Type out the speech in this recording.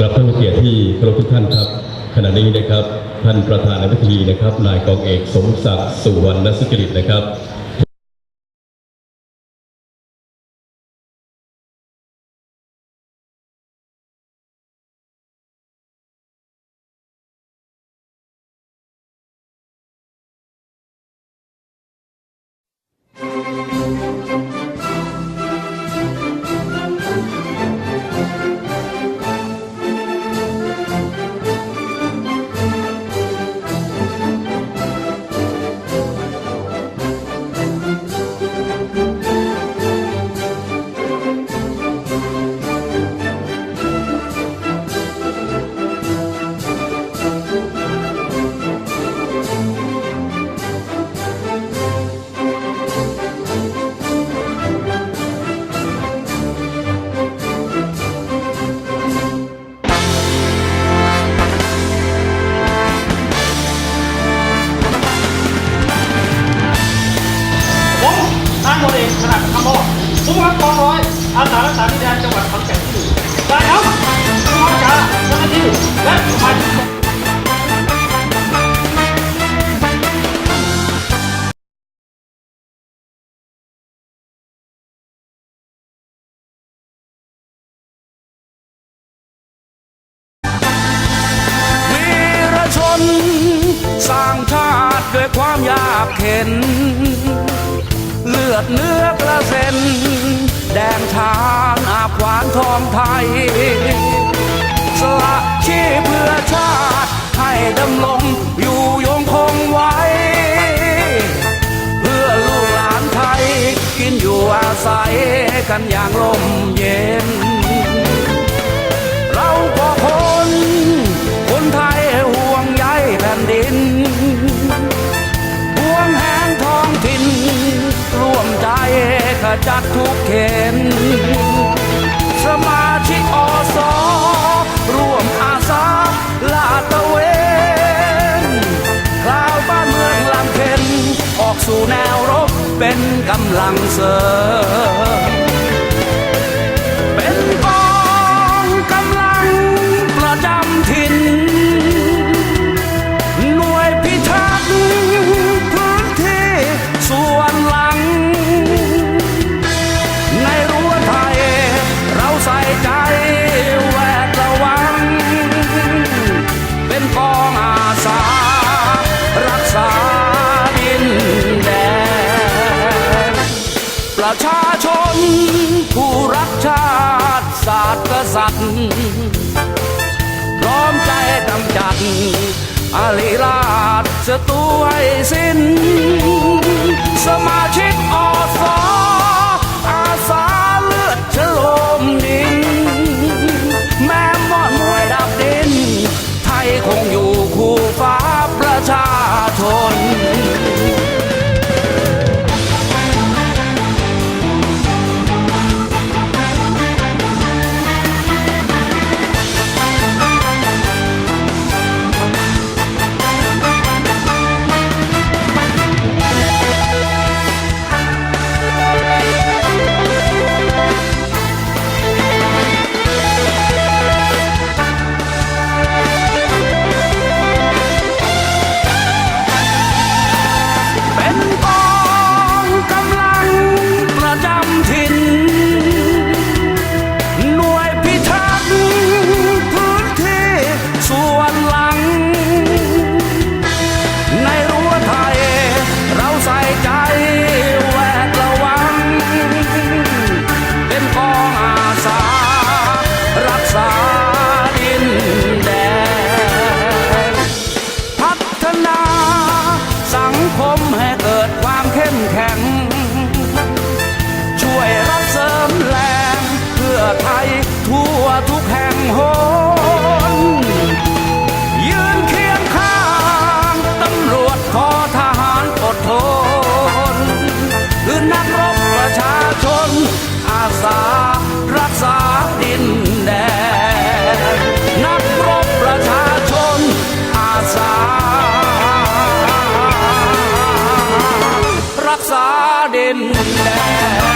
กลับท่านเกียรติที่เคารพทุกท่านครับ ขณะนี้นะครับท่านประธานในพิธีนะครับ นายกองเอกสมศักดิ์สุวรรณสุจริตนะครับ สุภาพกองร้อยอาสารักษาดินแดนจังหวัดขอนแก่นที่ได้ครับผู้บัญชาการเจ้าหน้าที่และสมาชิกวีรชนสร้างชาติด้วยความยากเข็น เลือดเนื้อกระเซ็น แดงทานอาบหวานทองไทย สละชีพเพื่อชาติ ให้ดำรงอยู่ยงคงไว้ เพื่อลูกหลานไทย กินอยู่อาศัยกันอย่างลมเย็น จัดทุกเข็นสมาชิกอสอร่วมอาสาลาตะเวนคราวบ้านเมืองลำเค็นออกสู่แนวรบเป็นกำลังเสริม สัตว์พร้อมใจกำจัดอาลีราชศัตรูให้สิ้น ทุกแห่งหนยืนเคียงข้างตำรวจขอทหารอดทนคือนักรบประชาชน อาสารักษาดินแดนนักรบประชาชน อาสา รักษาดินแดน